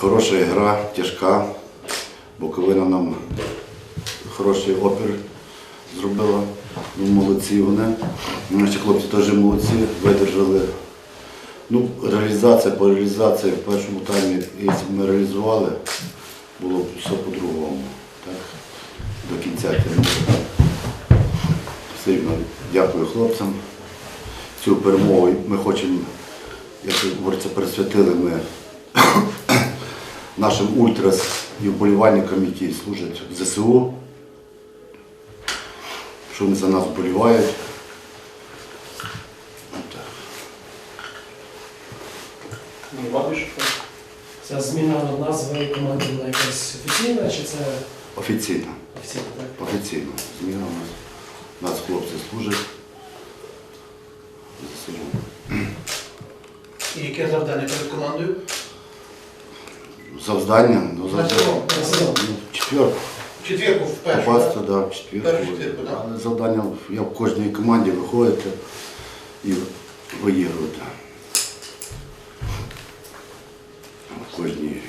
Хороша гра, тяжка. Буковина нам хороший опір зробила. Ну, молодці вони. Наші хлопці теж молодці, видержали. Ну, реалізація по реалізації в першому таймі, якщо б ми реалізували, було б все по-другому. До кінця. Все рівно дякую хлопцям. Цю перемогу ми хочемо, як говориться, присвятили ми нашим ультрас і вболівальникам, які служать в ЗСУ, що вони за нас вболівають. Ну, Ця зміна назви команди була якась офіційна чи це Офіційно. офіційна? Так? Офіційно. Зміна у нас. У нас хлопці служать. ЗСУ. І яке завдання перед командою? Завдання, ну На завдання. цьому. На сезон. Ну, четверку. Четвірку вперше. Попасти, так? да, в четвірку. Першу четвірку, да. Але завдання, як в кожній команді виходити і виігрувати. В кожній грі.